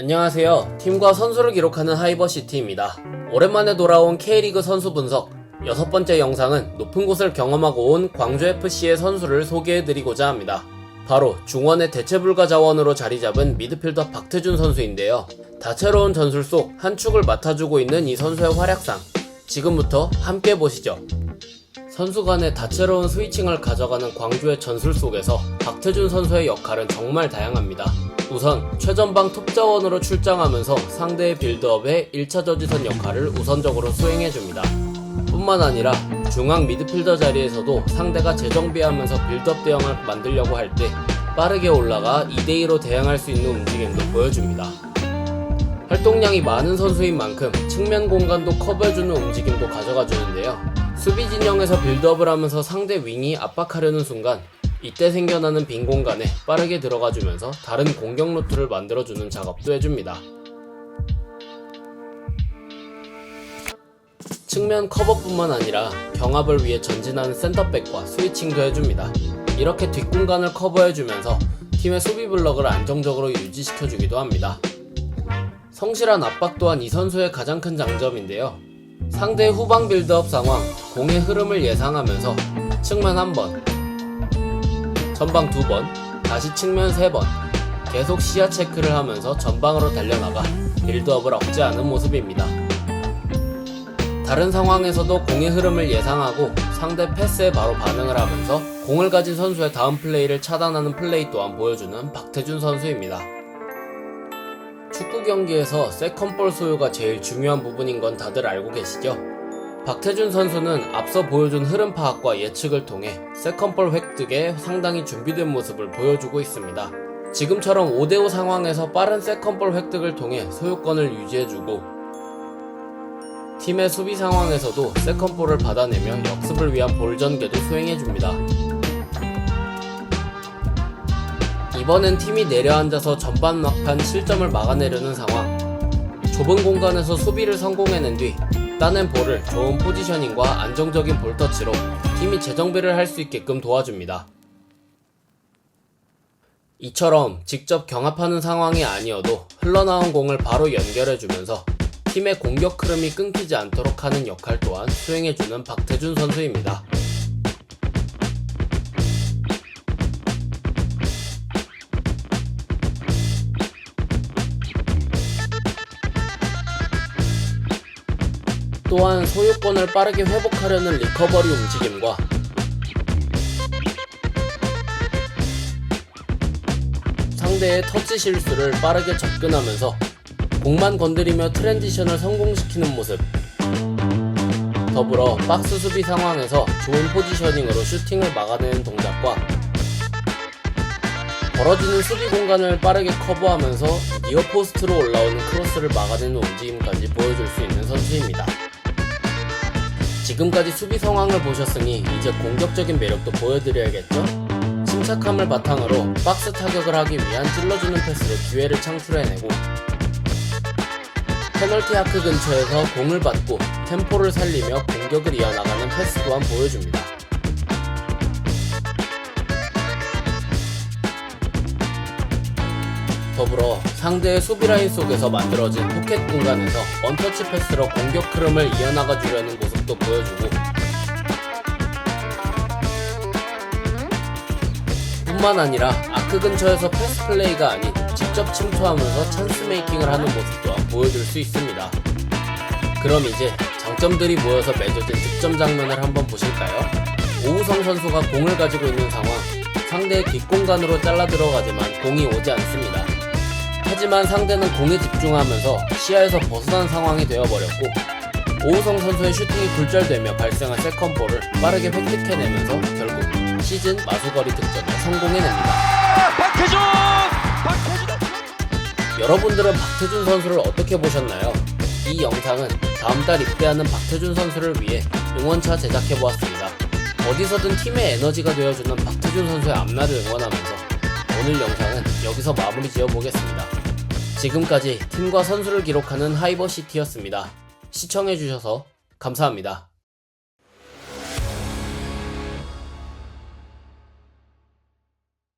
안녕하세요. 팀과 선수를 기록하는 하이버시티입니다. 오랜만에 돌아온 K리그 선수 분석. 여섯 번째 영상은 높은 곳을 경험하고 온 광주FC의 선수를 소개해드리고자 합니다. 바로 중원의 대체불가 자원으로 자리 잡은 미드필더 박태준 선수인데요. 다채로운 전술 속 한 축을 맡아주고 있는 이 선수의 활약상. 지금부터 함께 보시죠. 선수 간의 다채로운 스위칭을 가져가는 광주의 전술 속에서 박태준 선수의 역할은 정말 다양합니다. 우선 최전방 톱자원으로 출장하면서 상대의 빌드업에 1차 저지선 역할을 우선적으로 수행해줍니다. 뿐만 아니라 중앙 미드필더 자리에서도 상대가 재정비하면서 빌드업 대응을 만들려고 할 때 빠르게 올라가 2대2로 대응할 수 있는 움직임도 보여줍니다. 활동량이 많은 선수인 만큼 측면 공간도 커버해주는 움직임도 가져가 주는데요. 수비 진영에서 빌드업을 하면서 상대 윙이 압박하려는 순간 이때 생겨나는 빈 공간에 빠르게 들어가 주면서 다른 공격 루트를 만들어주는 작업도 해줍니다. 측면 커버뿐만 아니라 경합을 위해 전진하는 센터백과 스위칭도 해줍니다. 이렇게 뒷공간을 커버해주면서 팀의 수비 블럭을 안정적으로 유지시켜주기도 합니다. 성실한 압박 또한 이 선수의 가장 큰 장점인데요. 상대의 후방 빌드업 상황, 공의 흐름을 예상하면서 측면 한 번, 전방 두 번, 다시 측면 세 번, 계속 시야 체크를 하면서 전방으로 달려나가 빌드업을 억제하는 모습입니다. 다른 상황에서도 공의 흐름을 예상하고 상대 패스에 바로 반응을 하면서 공을 가진 선수의 다음 플레이를 차단하는 플레이 또한 보여주는 박태준 선수입니다. 축구 경기에서 세컨볼 소유가 제일 중요한 부분인 건 다들 알고 계시죠? 박태준 선수는 앞서 보여준 흐름 파악과 예측을 통해 세컨볼 획득에 상당히 준비된 모습을 보여주고 있습니다. 지금처럼 5대5 상황에서 빠른 세컨볼 획득을 통해 소유권을 유지해주고 팀의 수비 상황에서도 세컨볼을 받아내며 역습을 위한 볼 전개도 수행해줍니다. 이번엔 팀이 내려앉아서 전반 막판 실점을 막아내려는 상황. 좁은 공간에서 수비를 성공해낸 뒤 따낸 볼을 좋은 포지셔닝과 안정적인 볼터치로 팀이 재정비를 할 수 있게끔 도와줍니다. 이처럼 직접 경합하는 상황이 아니어도 흘러나온 공을 바로 연결해주면서 팀의 공격 흐름이 끊기지 않도록 하는 역할 또한 수행해주는 박태준 선수입니다. 또한 소유권을 빠르게 회복하려는 리커버리 움직임과 상대의 터치 실수를 빠르게 접근하면서 공만 건드리며 트랜지션을 성공시키는 모습 더불어 박스 수비 상황에서 좋은 포지셔닝으로 슈팅을 막아내는 동작과 벌어지는 수비 공간을 빠르게 커버하면서 니어 포스트로 올라오는 크로스를 막아내는 움직임까지 보여줄 수 있는 선수입니다. 지금까지 수비 상황을 보셨으니 이제 공격적인 매력도 보여드려야겠죠? 침착함을 바탕으로 박스 타격을 하기 위한 찔러주는 패스로 기회를 창출해내고 페널티 아크 근처에서 공을 받고 템포를 살리며 공격을 이어나가는 패스 또한 보여줍니다. 더불어 상대의 수비라인 속에서 만들어진 포켓 공간에서 원터치 패스로 공격 흐름을 이어나가 주려는 모습도 보여주고 뿐만 아니라 아크 근처에서 패스 플레이가 아닌 직접 침투하면서 찬스 메이킹을 하는 모습 또한 보여줄 수 있습니다. 그럼 이제 장점들이 모여서 맺어진 득점 장면을 한번 보실까요? 오우성 선수가 공을 가지고 있는 상황, 상대의 뒷공간으로 잘라 들어가지만 공이 오지 않습니다. 하지만 상대는 공에 집중하면서 시야에서 벗어난 상황이 되어버렸고 오우성 선수의 슈팅이 굴절되며 발생한 세컨볼을 빠르게 획득해내면서 결국 시즌 마수거리 득점에 성공해냅니다. 박태준! 박태준! 여러분들은 박태준 선수를 어떻게 보셨나요? 이 영상은 다음 달 입대하는 박태준 선수를 위해 응원차 제작해보았습니다. 어디서든 팀의 에너지가 되어주는 박태준 선수의 앞날을 응원하면서 오늘 영상은 여기서 마무리 지어보겠습니다. 지금까지 팀과 선수를 기록하는 하이버시티였습니다. 시청해주셔서 감사합니다.